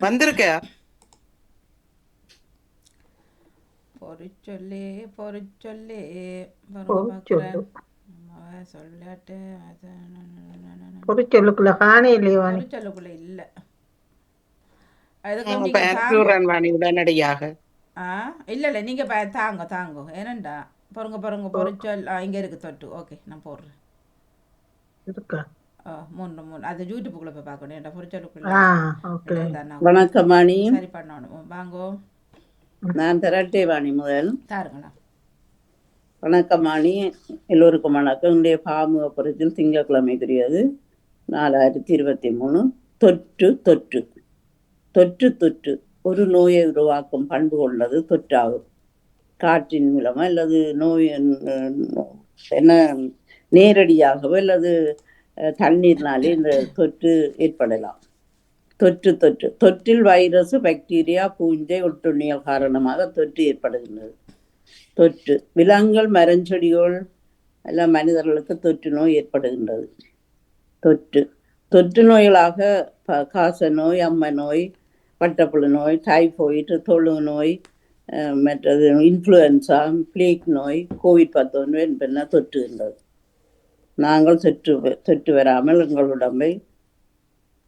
வந்திருக்கா? பொறிச்சொல்லி பொறிச்சொல்லி. சொல்லாட்டு அது பொறிச்சொல்லுக்குள்ள காணே இல்லையே பொறிச்சொல்லுக்குள்ள இல்ல. உடனடியாக. இல்ல இல்ல நீங்க தாங்க தாங்க. ஏனண்டா? பொறுங்க பொறுங்க பொறிச்சொல். இங்க இருக்கு தொட்டு. ஓகே நான் போடுறேன். இருக்கா? ஆ மூணு அது யூடியூப்புக்குள்ள போய் பார்க்கணும். இல்லைதான் நான் வணக்கம் வாணி சரி பண்ணணும். வாங்கோ. நான் திரட்டை வாணி முதல். தாருங்களா வணக்கம் வாணி எல்லோருக்கும் வணக்கம். பாமுக புறத்தில் திங்கட்கிழமை தெரியாது. நாலாயிரத்தி இருபத்தி மூணு. தொற்று தொற்று. தொற்று தொற்று. ஒரு நோயை உருவாக்கும் பண்பு கொண்டது தொற்றாகும். காற்றின் மூலமா அல்லது நோய் என்ன நேரடியாகவோ அல்லது தண்ணீர்னாலே இந்த தொற்று ஏற்படலாம். தொற்று தொற்று. தொற்றில் வைரஸ் பாக்டீரியா பூஞ்சை ஒட்டுண்ணியல் காரணமாக தொற்று ஏற்படுகின்றது. தொற்று. விலங்குகள் மரஞ்செடிகள் எல்லாம் மனிதர்களுக்கு தொற்று நோய் ஏற்படுகின்றது. தொற்று. தொற்று நோய்களாக காச நோய் அம்ம நோய் வட்டப்புழு நோய் டைஃபாய்டு தொழு நோய் மற்றது இன்ஃப்ளூயன்சா பிளேக் நோய் கோவிட் பத்தொன்று என்பன தொற்றுகின்றது. நாங்கள் தொற்று தொற்று வராமல் எங்கள் உடம்பை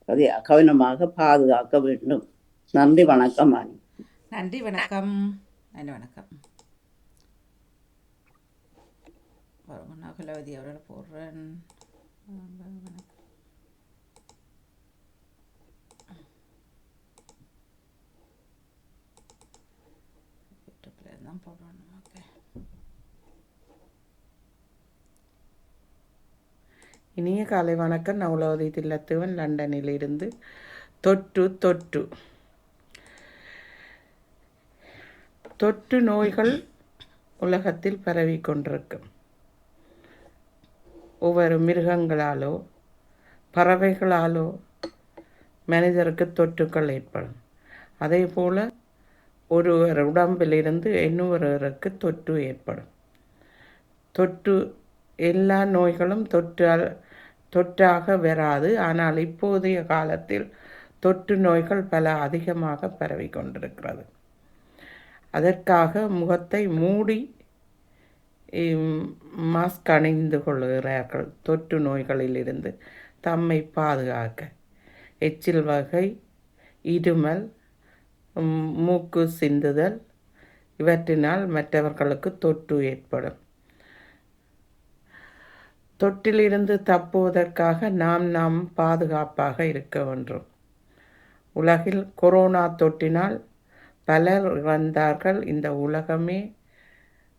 அதை கவனமாக பாதுகாக்க வேண்டும். நன்றி வணக்கம் வாணி நன்றி வணக்கம். நன்றி வணக்கம். பாருங்க அவரோட போடுறேன் வணக்கம் யூடியூப்ல தான் போடணும் ஓகே இனிய காலை வணக்கம். நான் உலகதி தில்லத்துவன் லண்டனில் இருந்து தொற்று தொற்று. தொற்று நோய்கள் உலகத்தில் பரவி கொண்டிருக்கும். ஒவ்வொரு மிருகங்களாலோ பறவைகளாலோ மனிதருக்கு தொற்றுக்கள் ஏற்படும். அதே போல் ஒருவர் உடம்பிலிருந்து இன்னொருவருக்கு தொற்று ஏற்படும். தொற்று எல்லா நோய்களும் தொற்றால் தொற்றாக வராது. ஆனால் இப்போதைய காலத்தில் தொற்று நோய்கள் பல அதிகமாக பரவி கொண்டிருக்கிறது. அதற்காக முகத்தை மூடி மாஸ்க் அணிந்து கொள்கிறார்கள். தொற்று நோய்களிலிருந்து தம்மை பாதுகாக்க. எச்சில் வகை இருமல் மூக்கு சிந்துதல் இவற்றினால் மற்றவர்களுக்கு தொற்று ஏற்படும். தொற்றிலிருந்து தப்புவதற்காக நாம் நாம் பாதுகாப்பாக இருக்க வேண்டும். உலகில் கொரோனா தொற்றினால் பலர் இறந்தார்கள். இந்த உலகமே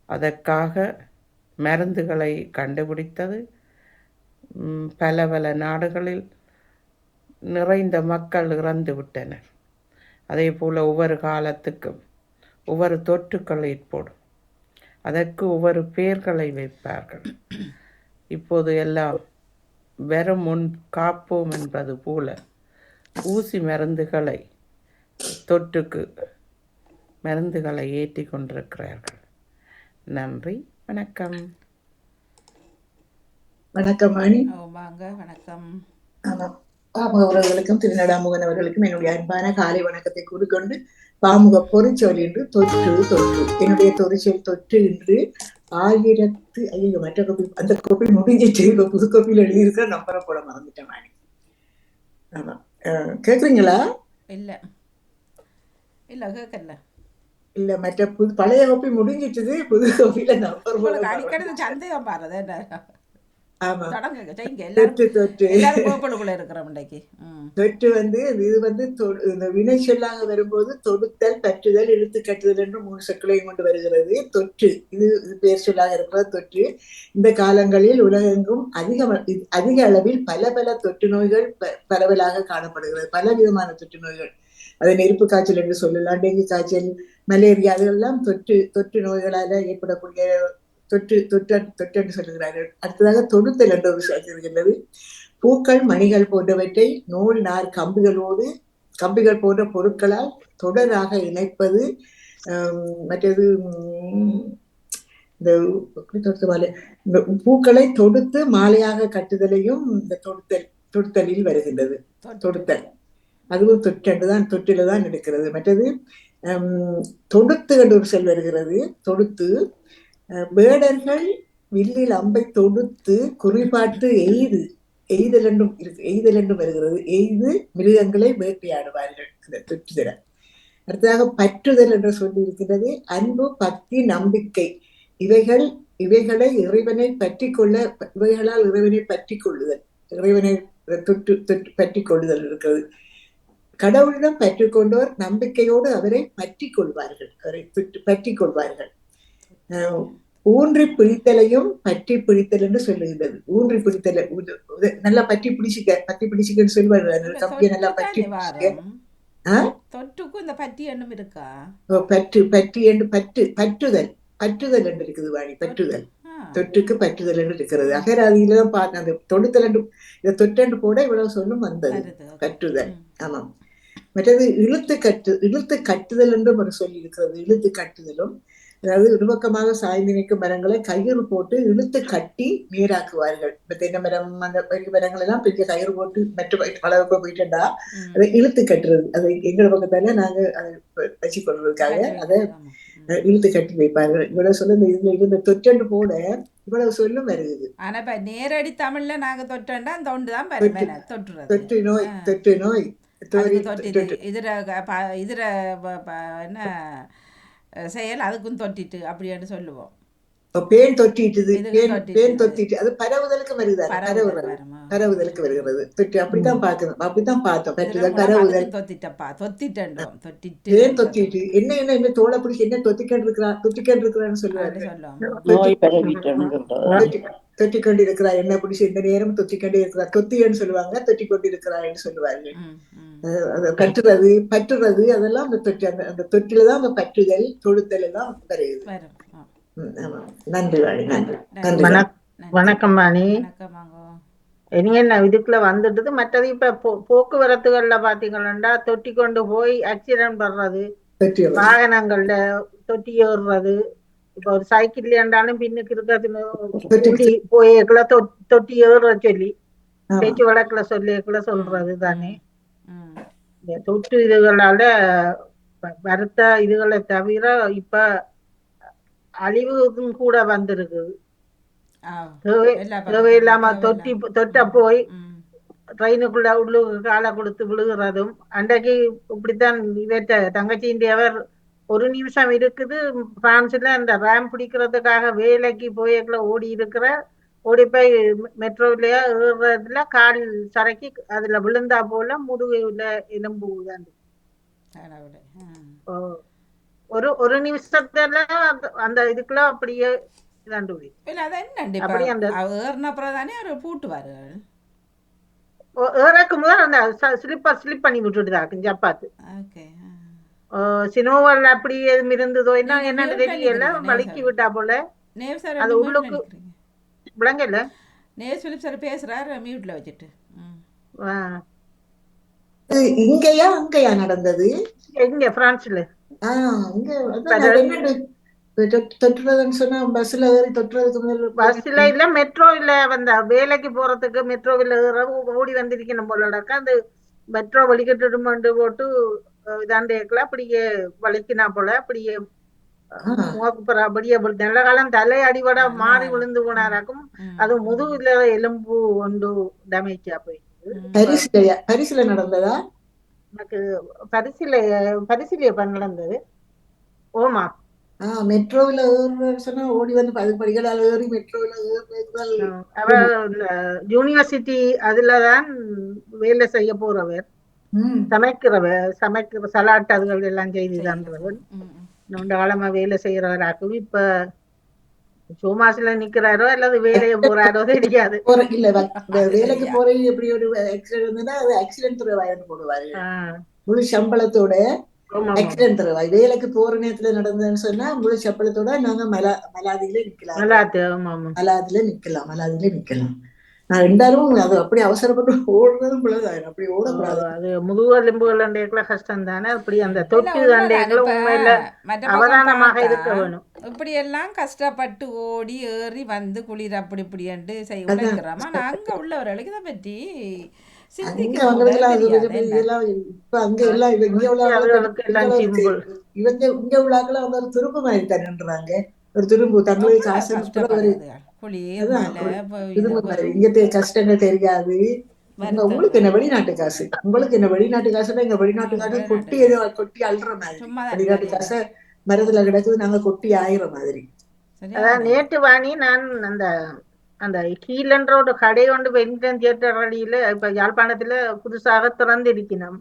அதற்காக மருந்துகளை கண்டுபிடித்தது. பல பல நாடுகளில் நிறைந்த மக்கள் இறந்து விட்டனர். அதே போல் ஒவ்வொரு காலத்துக்கும் ஒவ்வொரு தொற்றுக்கள் ஏற்படும் அதற்கு ஒவ்வொரு பெயர்களை வைப்பார்கள். இப்போது எல்லாம் வெறும் முன் காப்போம் என்பது போல ஊசி மருந்துகளை தொற்றுக்கு மருந்துகளை ஏற்றி கொண்டிருக்கிறார்கள். நன்றி வணக்கம். வணக்கம் வாங்க வணக்கம். ஆமாம் பாமுக உறவுகளுக்கும் திருநடாமுகன் அவர்களுக்கும் என்னுடைய அன்பான காலை வணக்கத்தை கூறிக்கொண்டு பாமுக பொறிச்சொல் என்று தொற்று தொற்று. என்னுடைய தொறிச்சொல் தொற்று என்று ஆயிரத்து ஐயோ மற்ற கோப்பி அந்த கோப்பி முடிஞ்சிட்டு இப்ப புது கோப்பியில் எழுதியிருக்கிற நம்பரை போட மறந்துட்டேன் வாணி ஆமா. அஹ், கேக்குறீங்களா? இல்ல. இல்ல கேட்கல இல்ல மற்ற புது பழைய கோப்பி முடிஞ்சிட்டுது புது கோப்பியில நம்பர் அடிக்கடி சந்தேகம் பாருது என்ன? தொடங்குங்க செய்யுங்க எல்லாரும் தொற்று தொற்று எல்லாரும் கோப்பலுக்குள்ள இருக்கிறோம் இன்றைக்கு. ம். தொற்று வந்து இது வந்து தொ- இந்த வினை சொல்லாக வரும்போது தொடுத்தல் பற்றுதல் இழுத்து கட்டுதல் என்று மூணு சொற்களையும் கொண்டு வருகிறது. தொற்று. இது பேர் சொல்லாக இருக்கிறது தொற்று. இந்த காலங்களில் உலகெங்கும் அதிக அதிக அளவில் பல பல தொற்று நோய்கள் பரவலாக காணப்படுகிறது. பல விதமான தொற்று நோய்கள். அதை நெருப்பு காய்ச்சல் என்று சொல்லலாம் டெங்கு காய்ச்சல் மலேரியா அதெல்லாம் தொற்று தொற்று நோய்களால ஏற்படக்கூடிய தொற்று தொற்று தொற்று என்று சொல்லுகிறார்கள். அடுத்ததாக தொடுத்தல் என்ற ஒரு பூக்கள் மணிகள் போன்றவற்றை நூல் நார் கம்பிகளோடு கம்பிகள் போன்ற பொருட்களால் தொடராக இணைப்பது மற்றது உம், இந்த தொடுத்து மாலை இந்த பூக்களை தொடுத்து மாலையாக கட்டுதலையும் இந்த தொடுத்தல் தொடுத்தலில் வருகின்றது. தொடுத்தல். அதுவும் தொற்றண்டு தான் தொற்றில தான் இருக்கிறது மற்றது ஹம், தொடுத்து என்று ஒரு செல் வருகிறது. தொடுத்து வேடர்கள் வில்லில் அம்பை தொடுத்து குறிபாட்டு எய்து எய்தல் என்றும் இருக்கு எய்தல் என்றும் வருகிறது. எய்து மிருகங்களை வேட்டையாடுவார்கள் அந்த தொற்றுதல. அடுத்ததாக பற்றுதல் என்று சொல்லி இருக்கிறது அன்பு பக்தி நம்பிக்கை. இவைகள் இவைகளை இறைவனை பற்றி கொள்ள இவைகளால் இறைவனை பற்றி கொள்ளுதல் இறைவனை தொற்று தொற்று பற்றி கொள்ளுதல் இருக்கிறது. கடவுளிடம் பற்றிக்கொண்டோர் நம்பிக்கையோடு அவரை பற்றி கொள்வார்கள் அவரை தொற்று பற்றி கொள்வார்கள் ஊன்றி பிடித்தலையும் பற்றி பிடித்தல் என்று சொல்லுகின்றது. ஊன்றி பிடித்தல் நல்லா பற்றி பிடிச்சிக்க பற்றி பிடிச்சிக்கன்னு சொல்வார்கள். கம்பியை நல்லா பற்றி? தொட்டுக்கும் இந்த பட்டி எண்ணம் இருக்கா? பற்று பற்றி என்று பற்று பற்றுதல் பற்றுதல் என்று இருக்குது வாணி பற்றுதல். தொற்றுக்கு பற்றுதல் என்று இருக்கிறது. அகராதியில தான் பார்த்து அந்த தொடுத்தல் என்று இதை தொட்டென்று போட இவ்வளவு சொல்லும் வந்தது. ம். ஆமாம் மற்றது இழுத்து கட்டு இழுத்து கட்டுதல் என்றும் ஒரு சொல்லி இருக்கிறது இழுத்து கட்டுதலும் அதாவது இடுபக்கமாக சாய்ந்து நிற்கும் மரங்களை கயிறு போட்டு இழுத்து கட்டி நேராக்குவார்கள். இப்ப தென்னை மரம் அந்த பெரிய மரங்கள் எல்லாம் பெரிய கயிறு போட்டு மற்ற அளவுக்கு போயிட்டுண்டா ம். அதை இழுத்து கட்டுறது. அதை எங்க பக்கத்தால நாங்க அதை வச்சு கொள்வதற்காக அதை இழுத்து கட்டி வைப்பார்கள். இவ்வளவு சொல்ல இந்த இதுல இருந்த தொற்றண்டு போட இவ்வளவு சொல்லும் வருகிறது. ஆனா இப்ப நேரடி தமிழ்ல நாங்க தொட்டோம்னா அந்த ஒன்று தான் வரும். தொட்டு. என்ன, தொட்டுறது தொற்று நோய். தொற்று நோய் இதுல இதுல என்ன செயல் அதுக்கும் தொட்டிட்டு அப்படின்னு சொல்லுவோம். பேன் தொட்டிட்டுது. பேன் தொட்டிட்டு. பேன் தொட்டிட்டு. அது பரவுதலுக்கு வருது? பரவுதல்? பரவுதலுக்கு வருகிறது. தொட்டு அப்படித்தான் பார்க்கணும். அப்படித்தான் பார்த்தோம். பற்றுதல் பரவுதல் தொத்திட்டப்பா. தொத்திட்டோம் தொட்டிட்டு பேன் தொட்டிட்டு என்ன என்ன என்ன தோலை பிடிச்சி என்ன தொத்திக்கண்டு இருக்கிறான் தொத்திக்கண்டு இருக்கிறான்னு சொல்லுவாரு அப்படி சொல்லுவோம் நோய் பரவிட்டோன்னு சொல்றது தொட்டி தொட்டி கொண்டு இருக்கிறா என்ன பிடிச்சி இந்த நேரம் தொத்தி கொண்டு இருக்கிறா தொத்தியன்னு சொல்லுவாங்க தொட்டி கொண்டு இருக்கிறான்னு சொல்லுவாங்க ம், ம். அஹ் அது கட்டுறது பற்றுறது அதெல்லாம் அந்த தொட்டி அந்த அந்த தொட்டில தான் அந்த பற்றுதல் தொடுத்தல் எல்லாம் ஆமா. நன்றி வாணி நன்றி. நன்றி. நன்றி வணக்- நன்றி. வணக்கம் வாங்கோ. இனி என்ன இதுக்குள்ள வந்துட்டது. மற்றது இப்ப போக்குவரத்துகள்ல பாத்தீங்கன்னா தொட்டி கொண்டு போய் ஆக்சிடென்ட் பண்றது தொட்டி வாகனங்கள்ல தொட்டி ஏறுறது இப்ப ஒரு சைக்கிள் ஏண்டாலும் பின்னுக்கு தொட்டி. இருக்கிறது போயக்குள்ள தொட்டி ஏற சொல்லி. பேச்சு வழக்குல சொல்லிக்குள்ள சொல்றது தானே. இந்த தொற்று இதுகளால வருத்த இதுகளை தவிர இப்ப அழிவும் கூட வந்திருக்குது தேவையில்லாம தொட்டி. தொட்ட போய். ட்ரெயினுக்குள்ள உள்ளுக்கு காலை கொடுத்து விழுகிறதும் அன்றைக்கு இப்படித்தான் இவற்ற தங்கச்சிந்தியவர் ஒரு நிமிஷம் இருக்குது பிரான்ஸ்ல அந்த ரேம் பிடிக்கிறதுக்காக வேலைக்கு போயக்குள்ள ஓடி இருக்கிற ஓடி போய் மெட்ரோலயா ஏறுறதுல கால் சரக்கி அதுல விழுந்தா போல முதுகுல எலும்பு. ஓ. ஒரு ஒரு நிமிஷத்துல அந்த- இதுக்குள்ள அப்படியே இதாண்டு அப்படி அந்த- அவர் பூட்டுவாரு? முதல் அந்த ஸ்லிப்பர் ஸ்லிப் பண்ணி விட்டுட்டுதான் ஜப்பாத்து. ஓகே சினோவல் அப்படி எதுவும் இருந்ததோ? என்ன என்னன்னு தெரியல. வலிக்கி. விட்டா போல. நேவ் சார் அது உள்ளுக்கு-. விளங்கல? நேவ் பிலிப் சார் பேசுறாரு மியூட்ல வச்சுட்டு. இங்கயா அங்கயா நடந்தது? எங்க பிரான்ஸ்ல தொற்றுறதுன்னு சொன்னா பஸ்ல ஏறி தொற்றுறதுக்கு பஸ்ல இல்ல மெட்ரோ இல்ல வந்த. வேலைக்கு போறதுக்கு மெட்ரோவில் ஓடி வந்திருக்கணும் போலடாக்கா அந்த மெட்ரோ வலிக்கட்டு போட்டு அஹ், இதாண்டேக்கல அப்படியே வலிக்கினா போல அப்படியே அப்படியே நல்ல காலம் தலை அடிபட மாறி விழுந்து போனாராக்கும். அது முதுகுல எலும்பு ஒன்று டேமேஜ் போய் ம். பரிசுலயா? பரிசுல நடந்ததா? எனக்கு பரிசில பரிசிலிய நடந்தது. ஓமா. மெட்ரோவில் ஏறுறன்னு சொன்னா ஓடி வந்து பது படிகளால் ஏறி மெட்ரோவில் அவ யூனிவர்சிட்டி அதுலதான் வேலை செய்ய போறவர். ம். சமைக்கிறவர் சமைக்கிற சலாட் அதுகள் எல்லாம் செய்து ம். நீண்ட காலமா வேலை செய்யறவராக்கும் இப்ப சோமாசில நிக்கிறாரோ அல்லது வேலையை போறாரோ தெரியாது. இல்ல வேலைக்கு சரியா. போற எப்படி ஒரு ஆக்சிடென்ட் இருந்ததுன்னா அது ஆக்சிடென்ட் துறைவாயின்னு போடுவாரு. முழு சம்பளத்தோட. ஆக்சிடென்ட் தருவாய் வேலைக்கு போற நேரத்துல நடந்ததுன்னு சொன்னா முழு சம்பளத்தோட நாங்க மலா மலாதியில நிக்கலாம். மலாதில நிக்கலாம் மலாதில நிக்கலாம். நான் ரெண்டாலும் அது அப்படி அவசரப்பட்டு ஓடுறதும் பிள்ளைதான் அப்படி ஓடக்கூடாது. அது முதுகெலும்புகள் அண்டைக்குள்ள கஷ்டம் தானே அப்படி அந்த இல்ல, தொட்டு உண்மைதான். அண்டைக்குள்ள இப்ப உண்மையில அவதானமாக இருக்க வேணும். இப்படியெல்லாம் கஷ்டப்பட்டு ஓடி ஏறி வந்து குளிர் அப்படி இப்படின்ட்டு செய்ய உழைக்கிறோமா நான் அங்கே உள்ளவர்களுக்கு இதை பற்றி எல்லாம் எல்லாம் எல்லாம் இவங்க இங்க உள்ளாக்கள் அவங்க ஒரு துருப்பு மாதிரி தானேன்றாங்க ஒரு துரும்பு அவ்வளவு காசு கூட ஒரு கஷ்டப்படுறது குளிர் அதான், மழை இப்போ துரும்பு இது மாதிரி இங்க தெ- கஷ்டங்கள் தெரியாது. உங்களுக்கு என்ன வெளிநாட்டு காசு? உங்களுக்கு என்ன வெளிநாட்டு காசுன்னா இங்க வெளிநாட்டு காசு கொட்டி ஏதோ கொட்டி அள்ளுற மாதிரி. வெளிநாட்டு. காசை மரத்துல கிடக்குது நாங்க கொட்டி ஆயிர மாதிரி. அதான் நேற்று வாணி நான் அந்த அந்த கீழன்ற ஒரு கடை ஒன்று வெங்கடன் தியேட்டர் வழியில இப்ப யாழ்ப்பாணத்துல புதுசாக திறந்து இருக்கணும்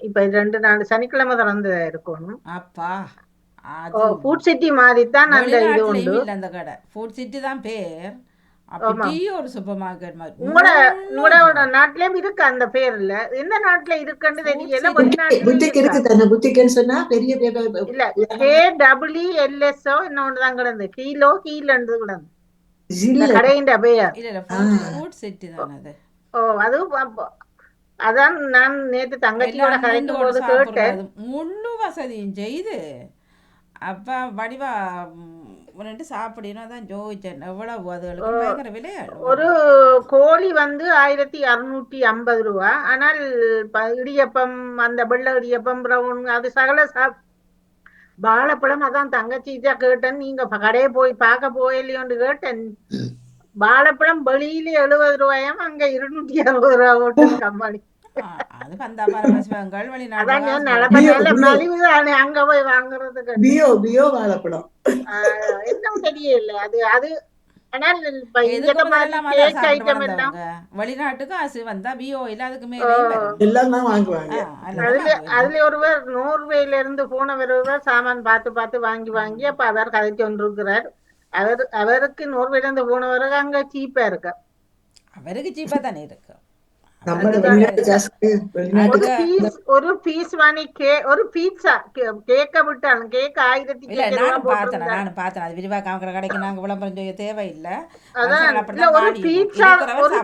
இப்ப ரெண்டு நாள் சனிக்கிழமை திறந்து இருக்கணும். அப்பா. ஃபுட் சிட்டி மாதிரி தான் அந்த இது உண்டு. இல்ல அந்த கடை. ஃபுட் சிட்டி தான் பேர். அப்படி ஒரு சூப்பர் மார்க்கெட் மாதிரி. உங்களோட உங்களோட நாட்டிலயும் இருக்கு அந்த பேர்ல. எந்த நாட்டுல இருக்குன்னு தெரியல புத்திக்கு இருக்கா? தானே புத்திக்குன்னு சொன்னா பெரிய இல்ல கே டபிள்யூ எல்எஸ்ஓ இன்னொன்று தான் கிடந்து கீழோ கீழண்டு கிடந்து இல்ல கடையின் பெயர் இல்ல இல்ல. ஃபுட் சிட்டி தான் அது. ஓ அது அதான் நான் நேத்து தங்கச்சியோட நின்று போது கேட்டேன். முழு வசதியும் செய்து அப்ப வடிவா ரெண்டு சாப்பிடணும். தான் ஜோதிச்சேன். எவ்வளவு அதுகளுக்கு? பயங்கர விலையா ஒரு கோழி வந்து ஆயிரத்தி அறுநூற்றி ஐம்பது ரூபா. ஆனால் இடியப்பம் அந்த வெள்ளை இடியப்பம் பிரவுன் அது சகல சாப் வாழைப்பழம் அதான் தங்கச்சிட்டா கேட்டேன். நீங்க கடையை போய் பார்க்க போயில்லையோன்னு கேட்டேன். வாழைப்பழம் வெளியில எழுபது ரூபாயாம் அங்க இருநூற்றி அறுபது ரூபா ஓட்டு கம்மாடி ஆ, அது அங்க போய் வாங்குறதுக்கு. பியோ பியோ வாழைப்பழம் என்ன தெரியல அது அது வெளிநாட்டுக்கு காசு வந்தா பிஓ இல்ல அதுக்கு அதுல ஒருவர் நோர்வேல இருந்து போனவர் ஒருவர் சாமான் பார்த்து பார்த்து வாங்கி வாங்கி அப்ப அவர் கதைச்சு கொண்டிருக்கிறார் அவர் அவருக்கு நோர்வேல இருந்து போனவருக்கு அங்க சீப்பா இருக்கு. அவருக்கு சீப்பா தானே இருக்கு. வெளிநாட்டு வெளிநாட்டு ஒரு பீஸ் ஒரு பீஸ் வாங்கி கே ஒரு பீட்சா கேக்க விட்டாலும் கேக் ஆயிரத்தி இல்ல நானும் பார்த்தேன். நானும் பார்த்தேன் அது விரிவா காமிக்கிற கடைக்கு நாங்க விளம்பரம் செய்ய தேவையில்லை அதான் ஒரு. பீட்சா ஒரு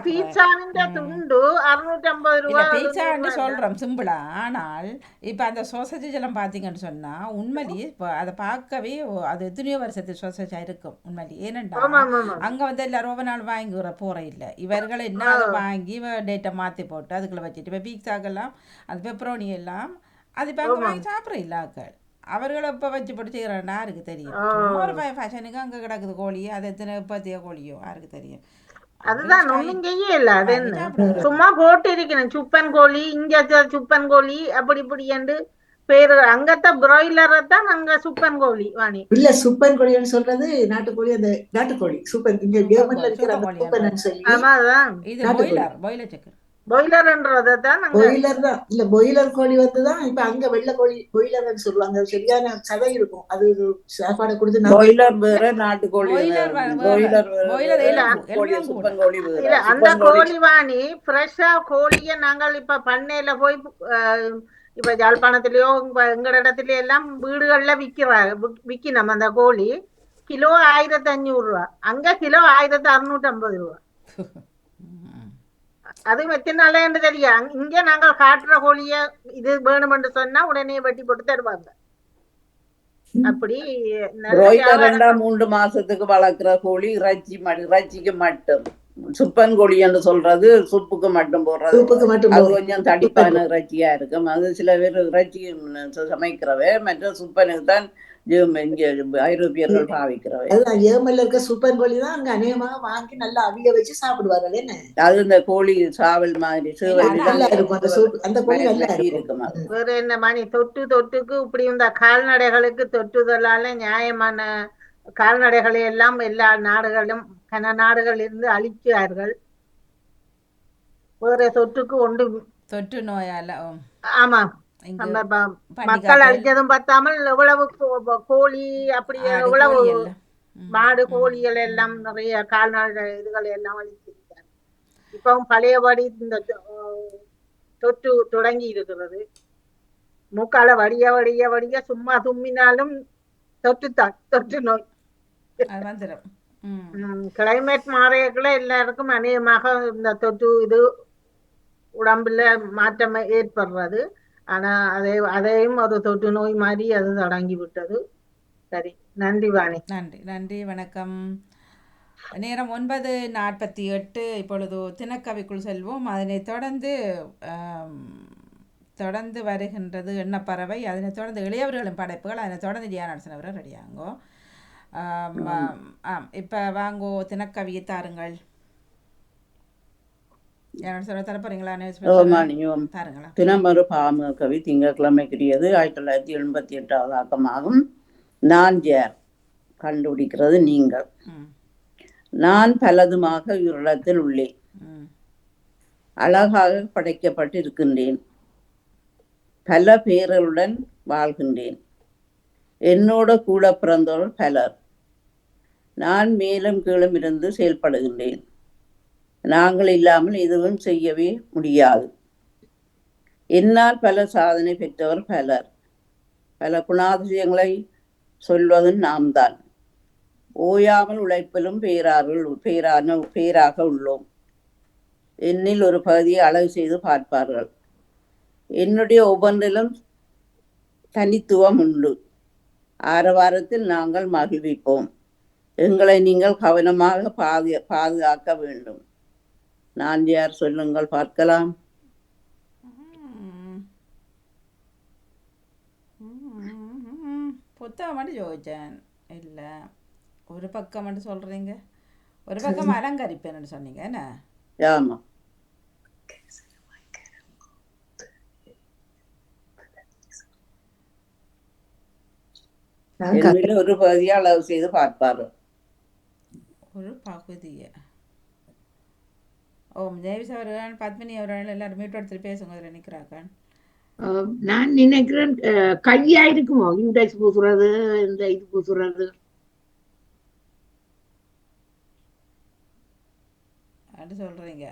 துண்டு ஐம்பது பீட்சான்னு சொல்றோம் சிம்பிளா ஆனால் இப்ப அந்த சொசைட்டி எல்லாம் பாத்தீங்கன்னு சொன்னா உண்மையிலேயே அதை பார்க்கவே அது எத்தனையோ வருஷத்து இருக்கும் உண்மையிலேயே ஏனென்றா அங்க வந்து எல்லாரும் ரொம்ப நாள் வாங்கி போற இல்ல இவர்கள் என்ன வாங்கி டேட்டை மாத்தி போட்டு அதுக்குள்ள வச்சுட்டு இப்போ பீட்சாக்கெல்லாம் அது பெப்பரோனி எல்லாம் அது இப்போ அங்கே வாங்கி சாப்பிட்ற இல்ல ஆக்கள். அவர்களை இப்போ வச்சு போட்டு செய்கிறான் யாருக்கு தெரியும்? ஒரு ஃபேஷனுக்கு அங்கே கிடக்குது கோழி அது எத்தனை பத்திய கோழியோ யாருக்கு தெரியும்? அதுதான் ஒண்ணும் செய்யல அது என்ன. சும்மா போட்டு இருக்கணும் சுப்பன் கோழி இங்க சுப்பன் கோழி அப்படி இப்படி என்று பேரு அங்கத்த பிராய்லரை தான் அங்க சுப்பன் கோழி வாணி. இல்ல சூப்பர் கோழின்னு சொல்றது நாட்டுக்கோழி அந்த நாட்டுக்கோழி சூப்பர் இங்க ஜெர்மன்ல இருக்கிற அந்த சொல்லி. ஆமா அதான். இது. பாய்லர் பாய்லர் சிக்கன் பாய்லர்ன்றதை தான் அங்க பாய்லர் தான். இல்ல பாய்லர் கோழி வந்துதான் இப்ப அங்க வெள்ளை கோழி பாய்லர்னு சொல்லுவாங்க. சரியான சதை இருக்கும். அது சாப்பாடு கொடுத்து பாய்லர் வேற நாட்டுக்கோழி பாய்லர் அந்த கோழி. வாணி ஃப்ரெஷ்ஷா கோழிய நாங்கள் இப்ப பண்ணையில போய் இப்ப யாழ்ப்பாணத்திலயோ இப்ப எங்கட இடத்துல எல்லாம் வீடுகள்ல விக்கிறாங்க விக்- விக்கணும் அந்த கோழி. கிலோ ஆயிரத்தி அஞ்சூறு ரூபா. அங்க கிலோ ஆயிரத்தி அறுநூத்தி ஐம்பது ரூபா. அது எத்தனால என்று தெரியும் இங்க நாங்கள் காட்டுற கோழிய இது வேணுமென்று சொன்னா உடனே வெட்டி போட்டு தருவாங்க அப்படி மூன்று மாசத்துக்கு வளர்க்குற கோழி இறைச்சி மட்- இறைச்சிக்கு மட்டும் சுப்பன் கோழி என்று சொல்றது சுப்புக்கு மட்டும் போடுறது சூப்புக்கு மட்டும் அது. கொஞ்சம் தடிப்பான இறைச்சியா இருக்கும் அது சில பேர் இறைச்சி சமைக்கிறவே மற்ற சுப்பனுக்கு தான் ஐரோப்பியர்கள் பாவிக்கிறவை. அதுதான் ஏமல்ல இருக்க சூப்பர் கோழி தான் அங்க அநேகமாக வாங்கி நல்லா அவிய வச்சு சாப்பிடுவார்கள் என்ன? அது இந்த கோழி சாவல் மாதிரி நல்லா இருக்கும் அந்த சூப் அந்த கோழி நல்லா இருக்கும். வேற என்ன மணி தொட்டு தொட்டுக்கு இப்படி இந்த கால்நடைகளுக்கு தொட்டுதலால நியாயமான கால்நடைகளை எல்லாம் எல்லா நாடுகளும் கன நாடுகளில் இருந்து அழிக்கிறார்கள். வேற தொற்றுக்கு ஒன்று தொற்று நோயால ஆமா. மக்கள் அழிச்சதும் பார்த்தாமல் எவ்வளவு கோழி அப்படி எவ்வளவு மாடு. கோழிகள் எல்லாம் நிறைய கால்நடை இதுகளை எல்லாம் அழிச்சிருக்காங்க இப்பவும் பழையபடி இந்த தொற்று தொடங்கி இருக்கிறது. மூக்கால வடிய வடிய வடிய சும்மா தும்மினாலும் தொற்று தொற்று நோய். கிளைமேட் மாறியக்குள்ள எல்லாருக்கும் அநேகமாக இந்த தொற்று இது உடம்புல மாற்றம் ஏற்படுறது. ஆனா அதே அதையும் ஒரு தொற்று நோய் மாதிரி அது தொடங்கி விட்டது. சரி நன்றி வாணி. நன்றி நன்றி வணக்கம். நேரம் ஒன்பது நாற்பத்தி எட்டு. இப்பொழுது தினக்கவிக்குள் செல்வோம். அதனைத் தொடர்ந்து தொடர்ந்து வருகின்றது எண்ணப்பறவை. அதனைத் தொடர்ந்து இளையவர்களின் படைப்புகள். அதனை தொடர்ந்து ஜியானரசன் அவரை ரெடியாங்கோ. ஆம். இப்போ வாங்கோ தினக்கவியை தாருங்கள். தினமொரு பாமு கவி திங்கட்கிழமைக்குரியது ஆயிரத்தி தொள்ளாயிரத்தி எண்பத்தி எட்டாவது ஆக்கமாகும் நான் யார்? கண்டுபிடிக்கிறது நீங்கள். நான் பலதுமாக உயிரிழத்தில் உள்ளேன். அழகாக படைக்கப்பட்டிருக்கின்றேன். பல பேர்களுடன் வாழ்கின்றேன். என்னோட கூட பிறந்தவர்கள் பலர். நான் மேலும் கீழும் இருந்து செயல்படுகின்றேன். நாங்கள் இல்லாமல் எதுவும் செய்யவே முடியாது. என்னால் பல சாதனை பெற்றவர் பலர். பல குணாதிசயங்களை சொல்வதும் நாம் தான் ஓயாமல் உழைப்பிலும் பேரார்கள் பேரான பேராக உள்ளோம். என்னில் ஒரு பகுதியை அழகு செய்து பார்ப்பார்கள். என்னுடைய ஒவ்வொன்றிலும் தனித்துவம் உண்டு. ஆரவாரத்தில் நாங்கள் மகிழ்விப்போம். எங்களை நீங்கள் கவனமாக பாது பாதுகாக்க வேண்டும். நான் யார் சொல்லுங்கள் பார்க்கலாம். புத்தகம் மட்டும் ஜோதிச்சேன். இல்லை ஒரு பக்கம் மட்டும் சொல்கிறீங்க ஒரு பக்கம் அலங்கரிப்பேன்னு சொன்னீங்க என்ன? ஆமா. நான் க- என்னில் ஒரு பகுதியை அழகு செய்து பார்ப்பார்கள். ஒரு பகுதியை. ஓ ஜெயவிஸ் அவர்கள் பத்மினி அவர்கள் எல்லாரும் மீட் எடுத்துட்டு பேசுங்க அதில் நான் நினைக்கிறேன் கையா இருக்குமோ? இண்டெக்ஸ் பூசுறது இந்த இது பூசுறது அப்படி சொல்கிறீங்க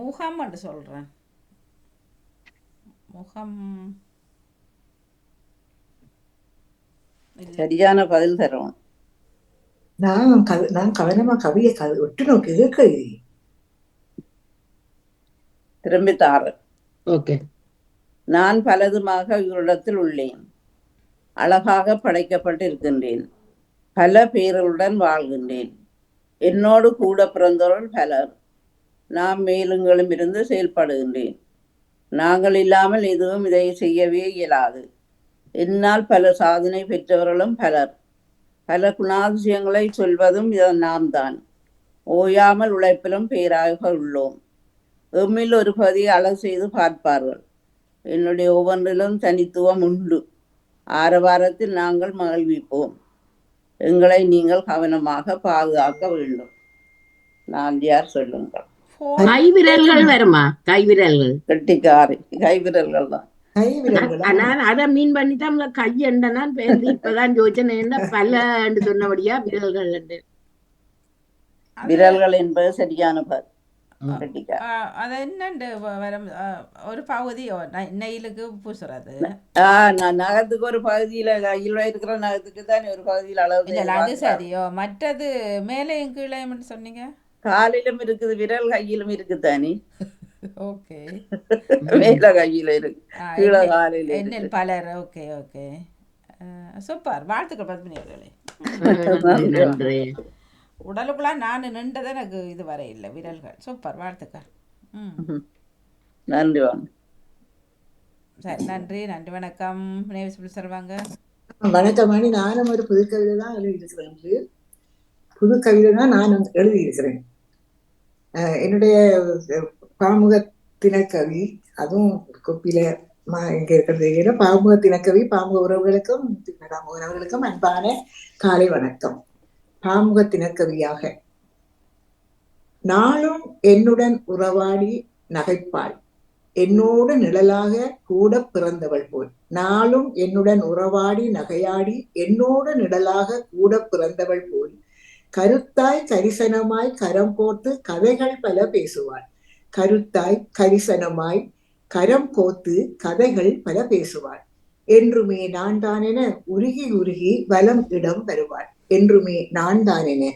முகம் என்று சொல்கிறேன் முகம். சரியான பதில் தருவோம். நான் கவி நான் கவனமா கவியை கவி ஒட்டு நோக்கி கேட்க திரும்பி தாரு ஓகே நான் பலதுமாக உயிரிடத்தில் உள்ளேன். அழகாக படைக்கப்பட்டிருக்கின்றேன். பல பேர்களுடன் வாழ்கின்றேன். என்னோடு கூட பிறந்தவர்கள் பலர். நாம் மேலுங்களும் இருந்து செயல்படுகின்றேன். நாங்கள் இல்லாமல் எதுவும் இதை செய்யவே இயலாது. என்னால் பல சாதனை பெற்றவர்களும் பலர். பல குணாதிசயங்களை சொல்வதும் நாம் தான் ஓயாமல் உழைப்பிலும் பேராக உள்ளோம். எம்மில் ஒரு பகுதியை அழகு செய்து பார்ப்பார்கள். என்னுடைய ஒவ்வொன்றிலும் தனித்துவம் உண்டு. ஆரவாரத்தில் நாங்கள் மகிழ்விப்போம். எங்களை நீங்கள் கவனமாக பாதுகாக்க வேண்டும். நான் யார் சொல்லுங்கள்? கைவிரல்கள் வருமா? கைவிரல்கள். கெட்டிக்காரி. கைவிரல்கள் தான். கை விரல்களா நான் அதை மீன் பண்ணி தான் கை நான் பேருந்து இப்பதான் யோசனை என்ன பல சொன்னபடியா விரல்கள் விரல்கள் என்பது சரியான ஆ, அது என்னண்டு வரும் ஒரு பகுதி நெயிலுக்கு பூசுறது ஆஹ் நான் நகத்துக்கு ஒரு பகுதியில கையில் இருக்கிற நகத்துக்கு தான் ஒரு பகுதியில் அளவு இல்ல அது. சரியோ மற்றது மேலேயும் கீழேயும் சொன்னீங்க காலிலும் இருக்குது விரல் கையிலும் இருக்குதானே ஓகே மேல கையில இருக்கு கீழே காலில் என்னில் இருக்கு பலர் ஓகே ஓகே சூப்பர் வாழ்த்துக்கள் பத்மினி அவர்களே நன்றி, நன்றி உடலுக்குள்ள நான் நின்றதை எனக்கு இது வர இல்லை. விரல்கள். சூப்பர். வாழ்த்துக்கள். ம். நன்றி சரி நன்றி. நன்றி. வணக்கம். நேவிஸ் சொல்லுவாங்க வணக்கம் மணி நானும் ஒரு புது கவிதை தான் எழுதியிருக்கிறேன் புது கவிதை தான் நான் வந்து எழுதியிருக்கிறேன் என்னுடைய பாமுக தினக்கவி அதுவும் கொப்பியில இங்க இருக்கிறது பாமுக தினக்கவி பாமுக உறவுகளுக்கும் தினராம உறவுகளுக்கும் அன்பான காலை வணக்கம். பாமுக தினக்கவியாக நாளும் என்னுடன் உறவாடி நகைப்பாள். என்னோடு நிழலாக கூட பிறந்தவள் போல். நாளும் என்னுடன் உறவாடி நகையாடி என்னோடு நிழலாக கூட பிறந்தவள் போல். கருத்தாய் கரிசனமாய் கரம் கோர்த்து கதைகள் பல பேசுவாள். கருத்தாய் கரிசனமாய் கரம் கோத்து கதைகள் பல பேசுவாள். என்றுமே நான் தானென உருகி உருகி வலம் இடம் வருவாள் என்றுமே நான் தானென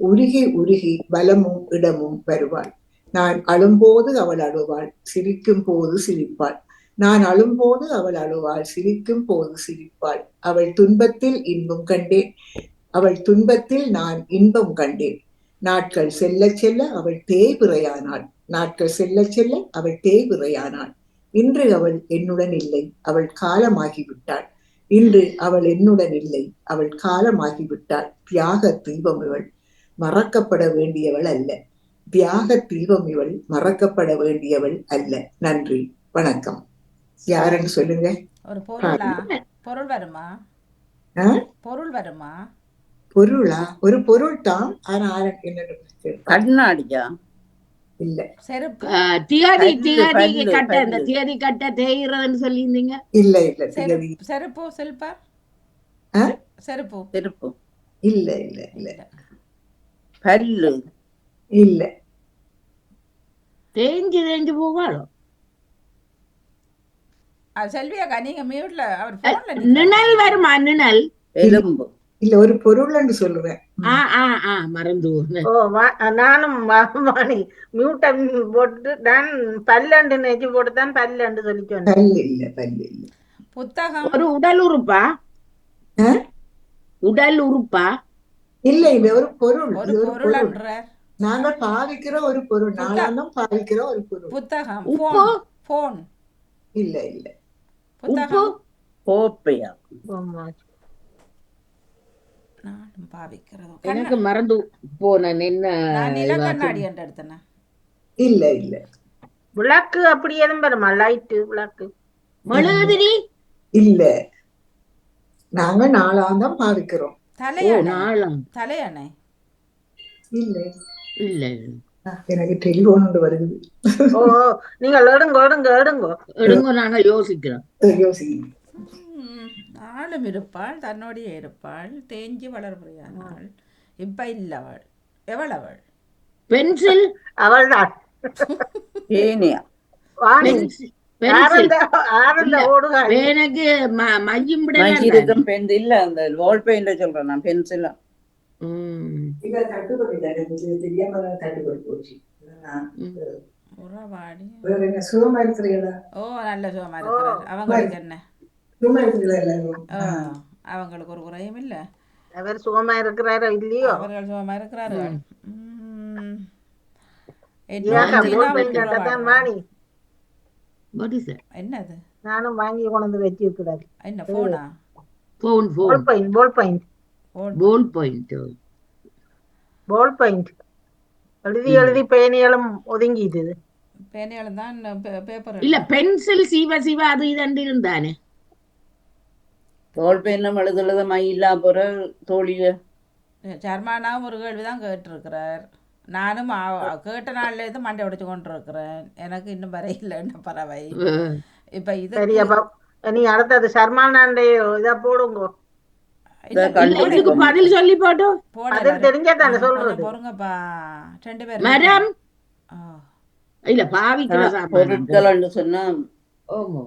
உருகி உருகி பலமும் இடமும் வருவாள். நான் அழும்போது அவள் அழுவாள் சிரிக்கும் போது சிரிப்பாள். நான் அழும்போது அவள் அழுவாள் சிரிக்கும் போது சிரிப்பாள். அவள் துன்பத்தில் இன்பம் கண்டேன் அவள் துன்பத்தில் நான் இன்பம் கண்டேன். நாட்கள் செல்ல செல்ல அவள் தேய்பிறையானாள். நாட்கள் செல்ல செல்ல அவள் தேய்பிறையானாள். இன்று அவள் என்னுடன் இல்லை அவள் காலமாகிவிட்டாள். இன்று அவள் என்னுடன் இல்லை. அவள் காலமாகிவிட்டாள். தியாக தீபம் இவள் மறக்கப்பட வேண்டியவள் அல்ல. தியாக தீபம் இவள் மறக்கப்பட வேண்டியவள் அல்ல. நன்றி. வணக்கம். யாருன்னு சொல்லுங்க. ஒரு பொருளா? பொருள் வருமா? பொருள் வருமா? பொருளா? ஒரு பொருள் தான் ஆனா என்னன்னு. கண்ணாடியா? இல்ல. தியரி தியரி கட்ட இந்த பல்லு. தியரி கட்ட தேய்கிறதுன்னு சொல்லியிருந்தீங்க? இல்ல இல்ல செருப்பு செல்பா? செருப்பு? செருப்பு. இல்ல இல்ல இல்ல. இல்ல. பல்லு. இல்ல. தேஞ்சு தேஞ்சு போவாளோ ஆ, செல்வி அக்கா நீங்க மியூட்ல அவர் நிழல் வருமா நிழல் எலும்பு. இல்ல ஒரு பொருள்னு சொல்லுவேன். ஆ ஆ ஆ மறந்து போனேன். ஓ வா- நானும் வாணி மியூட்டன் போட்டு நான் பல்லண்டு நெஞ்சு போட்டு தான் பல்லண்டு சொல்லி சொன்னேன் பல்லு இல்ல பல்லு இல்ல. புத்தகம். ஒரு உடல் உறுப்பா? உடல் உறுப்பா? இல்ல இது ஒரு பொருள் ஒரு பொருள் நாங்க பாவிக்கிற ஒரு பொருள் நாளாந்தம் பாவிக்கிற ஒரு பொருள். புத்தகம் போன் போன் இல்ல இல்ல. புத்தகம். கோப்பையா. நானும் பாவிக்கிறதோ எனக்கு மறந்து போனேன் என்ன நான் நில இவ கண்ணாடி என்று எடுத்தேன் இல்ல இல்ல. விளக்கு அப்படி எதுவும் வருமா லைட்டு விளக்கு. மெழுகுதிரி? இல்ல. நாங்க நாளாந்தம் பாவிக்கிறோம். ஓ தலையணை நாளம். தலையணை. இல்ல. இல்ல. எனக்கு டெலிபோன் ஒன்று வருது. ஓ நீங்கள் எடுங்க எடுங்க எடுங்க. எடுங்க நாங்க யோசிக்கிறோம். யோசிங்க ம், ஆளும் இருப்பாள் தன்னோடையே இருப்பாள் தேஞ்சி வளர்புரியானாள் இப்ப இல்ல அவள் எவள் அவள் பென்சில் அவள்தான். ஏனியா? எனக்கு ம- மையம் விட மையிருக்கும் பென் இல்ல அந்த வால் பெயிண்ட சொல்றேன் நான் பென்சிலா ஓ நல்ல சுகமா இருக்கிறார் அவங்களுக்கு என்ன? அவங்களுக்கு ஒரு குறையும் இல்ல. அவர் சுகமா இருக்கிறாரோ இல்லையோ? அவர்கள் சுகமா இஸ் என்னது? நானும் வாங்கி கொண்டு வச்சிருக்கிறாரு. என்ன போனா ஃபோன் போல் ஃபோன் பெயிண்ட் போல் பெயிண்ட் போல் பாயிண்ட் போல் பெயிண்ட் எழுதி எழுதி பேனிகளும் ஒதுங்கிட்டு. பேனையால தான் பேப்பர் இல்ல பென்சில் சீவ சீவ அது இதண்டு இருந்தானே? வால் பெயிண்டம் எழுதுறது மை இல்லா போற தோழிய? சர்மானாவும் ஒரு கேள்வி தான் கேட்டிருக்கிறார். நானும் கேட்ட நாள்ல இருந்து மண்டை உடைச்சு கொண்டு இருக்கிறேன் எனக்கு இன்னும் வர இல்லைன்னு பறவை? இப்ப இது நீ அடுத்தது சர்மானாண்டே இதா போடுங்க. பதில் சொல்லி கொஞ்சம் பொறுங்கப்பா ரெண்டு பேரும். மரம். இல்ல பாவிக்கிற சாப்பாடு. பொருட்கள் சொன்னா. ஓமோ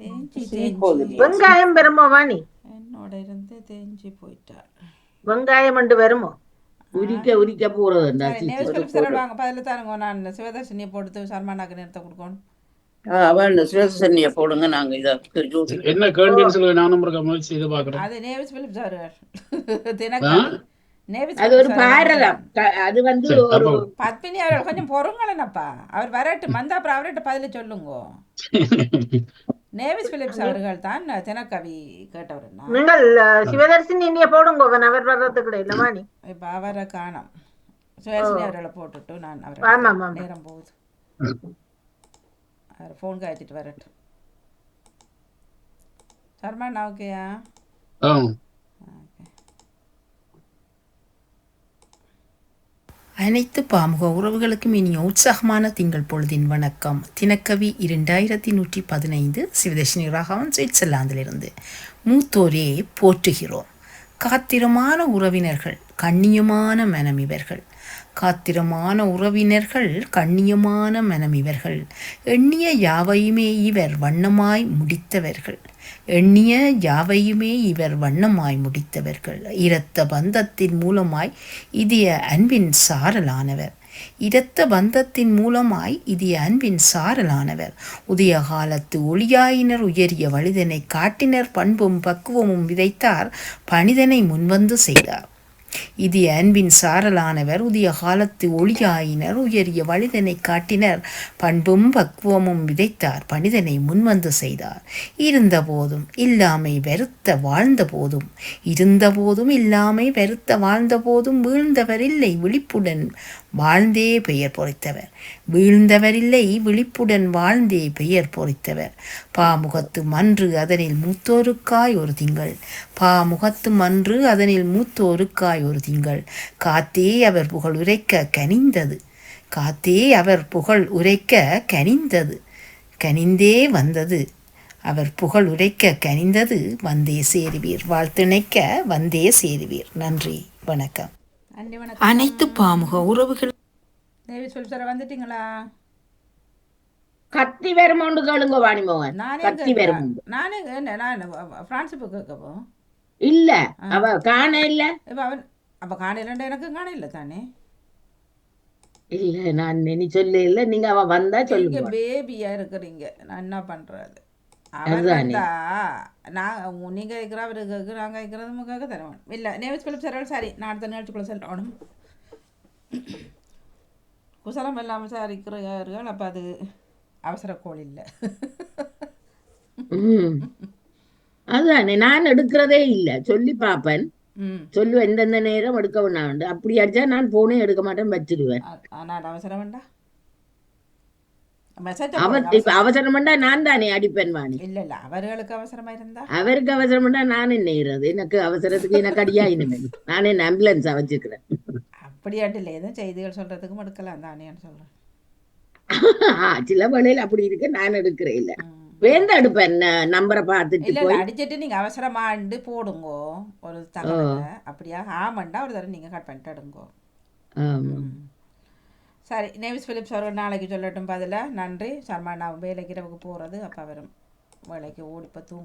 தேஞ்சி சீப்போது தேஞ்சி வெங்காயம் வருமோ வாணி என்னோட இருந்து தேஞ்சி போயிட்டாள் வெங்காயம் என்று வருமோ உரிக்க உரிக்க சார் வாங்க பதில் தாருங்க நான் சிவதர்ஷினியை போட்டு சர்மானாக்கு நிறுத்த கொடுக்கணும் அவன் சிவசன்னிய போடுங்க நாங்க இத. என்ன கேள்வின்னு சொல்லி நானும் முயற்சி அது நேவிஸ் நேவிஸ் அது ஒரு பாரதம் அது வந்து ஒரு பத்மினி அவர்கள் கொஞ்சம் பொறுங்களேனப்பா அவர் வரட்டு வந்தா அப்புறம் அவர்கிட்ட பதில சொல்லுங்க நேவிஸ் பிலிப்ஸ் அவர்கள் தான் தினக்கவி கேட்டவர் நீங்கள் சிவதர்சினி இனிய போடுங்க அவர் வர்றதுக்கு வாணி இப்போ அவரை காணோம் சுயசினி அவர்களை போட்டுட்டு நான் அவரை. நேரம் போகுது அவர் ஃபோன் காய்ச்சிட்டு வரட்டும் சர்மா ஓகேயா அனைத்து பாமுக உறவுகளுக்கும் இனிய உற்சாகமான திங்கள் பொழுதின் வணக்கம். தினக்கவி இரண்டாயிரத்தி நூற்றி பதினைந்து சிவதர்ஷினி ராகவன் சுவிட்சர்லாந்திலிருந்து. மூத்தோரே போற்றுகிறோம். காத்திரமான உறவினர்கள் கண்ணியமான மனம் இவர்கள். காத்திரமான உறவினர்கள் கண்ணியமான மனம் இவர்கள். எண்ணிய யாவையுமே இவர் வண்ணமாய் முடித்தவர்கள். எண்ணிய யாவையுமே இவர் வண்ணமாய் முடித்தவர்கள். இரத்த பந்தத்தின் மூலமாய் இதய அன்பின் சாரலானவர். இரத்த பந்தத்தின் மூலமாய் இது அன்பின் சாரலானவர். உதய காலத்து ஒளியாயினர் உயரிய வழிதனை காட்டினர் பண்பும் பக்குவமும் விதைத்தார் பணிதனை முன்வந்து செய்தார். இது அன்பின் சாரலானவர் உதிய காலத்து ஒளியாயினர் உயரிய வழிதனை காட்டினர். பண்பும் பக்குவமும் விதைத்தார் பணிதனை முன்வந்து செய்தார். இருந்தபோதும் இல்லாமை வருத்த வாழ்ந்த போதும் இருந்தபோதும் இல்லாமை வருத்த வாழ்ந்த போதும் வீழ்ந்தவர் இல்லை விழிப்புடன் வாழ்ந்தே பெயர் பொறித்தவர். வீழ்ந்தவரில்லை விழிப்புடன் வாழ்ந்தே பெயர் பொறித்தவர். பாமுகத்து மன்று அதனில் மூத்தோருக்காய் ஒரு திங்கள். பாமுகத்து மன்று அதனில் மூத்தோருக்காய் ஒரு திங்கள். காத்தே அவர் புகழ் உரைக்க கனிந்தது. காத்தே அவர் புகழ் உரைக்க கனிந்தது. கனிந்தே வந்தது. அவர் புகழ் உரைக்க கனிந்தது. வந்தே சேருவீர். வாழ்த்திணைக்க வந்தே சேருவீர். நன்றி. வணக்கம். நன்றி வணக்கம் அனைத்து பாமுக உறவுகள் தேவி சொல்லி சார் வந்துட்டீங்களா? கத்தி வருமோண்டு கேளுங்க வாணிமோகன். நானே கத்தி. வருமோண்டு நானே என்ன நான் ஃப்ரான்ஸ் இப்போ கேட்கப்போ இல்ல. அவ காண இல்ல. இப்போ அவன் அப்போ காணையிலண்டா எனக்கு காணையில் தானே? இல்ல நான் நீ சொல்ல இல்ல. நீங்க அவ வந்தா நீங்க சொல்லுங்க. பேபியா இருக்கிறீங்க. நான் என்ன பண்றது? அவர் அதுதானே. வந்தா நான் நீங்க கேட்குற அவர் கேட்குற நாங்கள் கேட்குறது கேட்க தருவோம் இல்லை நேவிஸ் பிலிப் சார் சரி நான் அடுத்த நிகழ்ச்சிக்குள்ள சொல்லணும் குசலம் எல்லாம் விசாரிக்கிறார்கள் அப்போ அது அவசர கோள் இல்லை. அதுதானே நான் எடுக்கிறதே இல்ல சொல்லி பாப்பேன் ம் சொல்லு எந்தெந்த நேரம் எடுக்க வேண்டாம் அப்படி அடிச்சா நான் போனே எடுக்க மாட்டேன் வச்சிருவேன் ஆனால் அவசரம் வேண்டாம் மெசேஜ் அவர் இப்ப அவசரம் பண்ணா நான் தானே அடிப்பேன் வாணி. இல்லை இல்லை. அவர்களுக்கு அவசரமா இருந்தா? அவருக்கு அவசரம் பண்ணா நான் என்ன எனக்கு அவசரத்துக்கு எனக்கு அடியா இனிமே. நான் என்ன ஆம்புலன்ஸா வச்சுக்கிறேன். அப்படியாட்டு இல்லை. எதுவும் செய்திகள் சொல்றதுக்கும் எடுக்கலாம். தானேன்னு சொல்றேன். சில வேளையில அப்படி இருக்கு. நான் எடுக்கிறேன் இல்ல. வேந்த எடுப்பேன் நம்பரை பார்த்துட்டு போய். அடிச்சிட்டு நீங்க அவசரமாண்டு போடுங்கோ. ஒரு தகவலை. அப்படியா? ஆமாண்டா. ஒரு தடவை நீங்க கட் பண்ணிட்டு எடுங்கோ. சரி நேவிஸ் ஃபிலிப்ஸ் அவர் நாளைக்கு சொல்லட்டும் பதிலா. நன்றி. சர்மா நான் வேலைக்கு இரவுக்கு போகிறது அப்போ வரும். வேலைக்கு ஓடி இப்போ தூங்க.